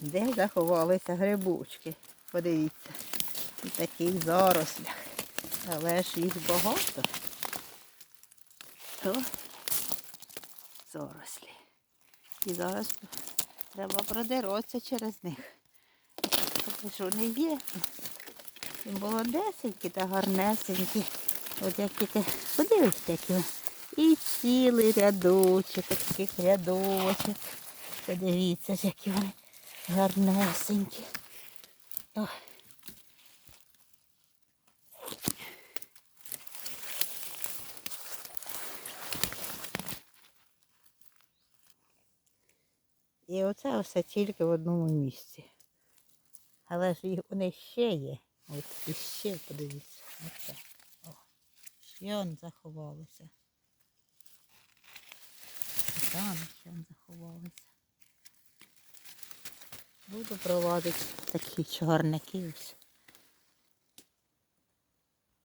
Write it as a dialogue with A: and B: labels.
A: Де заховалися грибочки? Подивіться. У таких зарослях. Але ж їх багато. То зарослі. І зараз треба продиратися через них. Що не є. І молодесенькі та гарнесенькі. От як тільки подивись, які. І цілий рядочок, таких рядочок. Подивіться, ж, які вони гарнесенькі. І оце все тільки в одному місці. Але ж їх вони ще є. От і ще подивіться. Оце. О, ще он заховалися. І Там ще он заховалися. Буду проводити такі чорники ось.